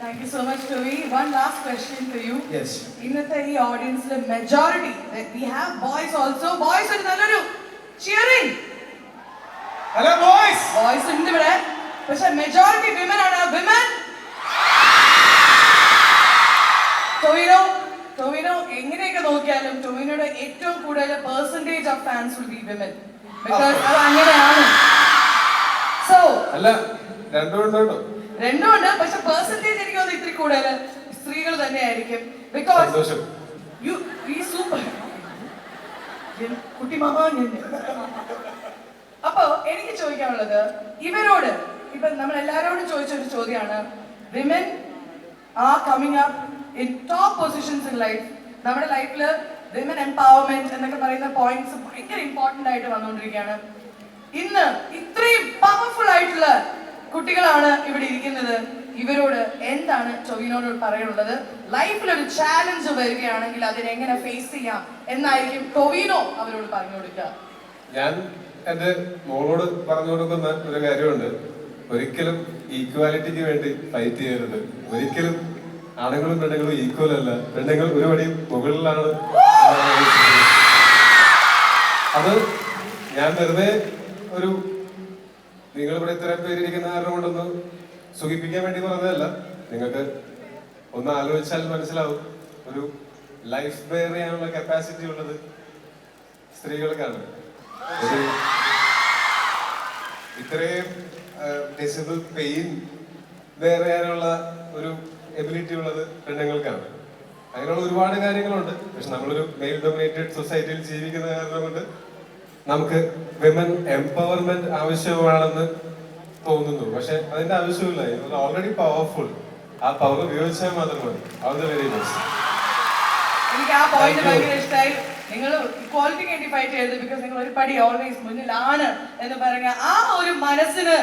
Thank you so much, Tovi One last question for you. Yes ഇന്നത്തെ ഈ ഓഡിയൻസിലെ majority we have boys also boys ഒരു നല്ലൊരു cheering hello boys boys ഉണ്ട് ഇവിടെ. പക്ഷെ മെജോറിറ്റി വിമൻ ആണ്. വിമൻ ടോവിനോ ടോവിനോ എങ്ങനെയൊക്കെ നോക്കിയാലും ടോവിനോയുടെ ഏറ്റവും കൂടുതൽ percentage of fans will be women because അത് അങ്ങനെയാണ്. സോ അല്ല രണ്ടും ഉണ്ട്? രണ്ടും ഉണ്ട് പക്ഷെ പെർസെന്റേജ് എനിക്ക് തോന്നുന്നു ഇത്തിരി കൂടുതൽ സ്ത്രീകൾ തന്നെയായിരിക്കും. ബിക്കോസ് യു ഈ സൂപ്പർ കുട്ടി മാമ അപ്പോ എനിക്ക് ചോദിക്കാനുള്ളത് ഇവരോട് ഇപ്പൊ നമ്മൾ എല്ലാരോടും ചോദിച്ച ഒരു ചോദ്യമാണ് women uh coming up in top positions in life നമ്മുടെ ലൈഫിൽ വിമൻ എംപവർമെന്റ് എന്നൊക്കെ പറയുന്ന പോയിന്റ്സ് ഭയങ്കര ഇമ്പോർട്ടന്റ് ആയിട്ട് വന്നുകൊണ്ടിരിക്കുകയാണ്. ഇന്ന് ഇത്രയും പവർഫുൾ ആയിട്ടുള്ള കുട്ടികളാണ് ഇവിടെ ഇരിക്കുന്നത്. ഇവരോട് എന്താണ് ടൊവിനോട് പറയാനുള്ളത്? ലൈഫിൽ ഒരു ചാലഞ്ച് വരികയാണെങ്കിൽ അതിനെങ്ങനെ ഫേസ് ചെയ്യാം എന്നായിരിക്കും ടൊവിനോ അവരോട് പറഞ്ഞു കൊടുക്കുക ഞാൻ എന്റെ മോളോട് പറഞ്ഞു കൊടുക്കുന്ന ഒരു കാര്യമുണ്ട്. ഒരിക്കലും ഈക്വാലിറ്റിക്ക് വേണ്ടി ഫൈറ്റ് ചെയ്യരുത്. ഒരിക്കലും ആണുങ്ങളും പെണ്ണുങ്ങളും ഈക്വൽ അല്ല. പെണ്ണുങ്ങൾ ഒരു പടി മുകളിലാണ്. അത് ഞാൻ വെറുതെ ഒരു നിങ്ങൾ ഇവിടെ ഇത്രയും പേരിരിക്കുന്ന കാരണം കൊണ്ടൊന്ന് സുഖിപ്പിക്കാൻ വേണ്ടി പറഞ്ഞതല്ല. നിങ്ങൾക്ക് ഒന്ന് ആലോചിച്ചാൽ മനസ്സിലാവും. ഒരു ലൈഫ് ബെയർ ചെയ്യാനുള്ള കപ്പാസിറ്റി ഉള്ളത് സ്ത്രീകൾക്കാണ്. ഇത്രയും ഡിസബിൾ പെയിൻ ബെയർ ചെയ്യാനുള്ള ഒരു എബിലിറ്റി ഉള്ളത് പെണ്ണുങ്ങൾക്കാണ്. അങ്ങനെയുള്ള ഒരുപാട് കാര്യങ്ങളുണ്ട്. പക്ഷെ നമ്മളൊരു മെയിൽ ഡൊമിനേറ്റഡ് സൊസൈറ്റിയിൽ ജീവിക്കുന്ന കാരണം കൊണ്ട് നമുക്ക് വിമൻ എംപവർമെന്റ് ആവശ്യമാണെന്ന് തോന്നുന്നു പക്ഷെ അതിന്റെ ആവശ്യമില്ല ഓൾറെഡി പവർഫുൾ ആ പവർ ഉപയോഗിച്ചാൽ മാത്രം മതി അത് വെരി ബെസ്റ്റ് എനിക്ക് ആ പോയിന്റ്. ഭയങ്കര ഇഷ്ടമായി നിങ്ങൾ ഇക്വാളിറ്റി വേണ്ടി ഫൈറ്റ് ചെയ്തത് ബിക്കോസ് നിങ്ങൾ ഒരു പടി ഓൾവേസ് മുന്നിലാണ് എന്ന് പറഞ്ഞ ആ ഒരു മനസ്സിന്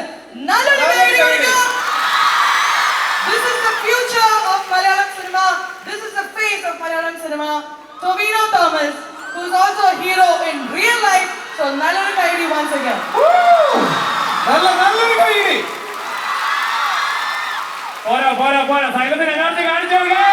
നല്ലൊരു കൈയടി കൊടുക്കുക. This is the future of Malayalam cinema. This is the face of Malayalam cinema. Tovino Thomas, who hero in real hero നല്ലൊരു കൈയടി once നല്ല നല്ലൊരു കൈ പോരാ പോരാ പോരാ. സൈലത്തിന് എനർജി കാണിച്ചു കൊടുക്കേ.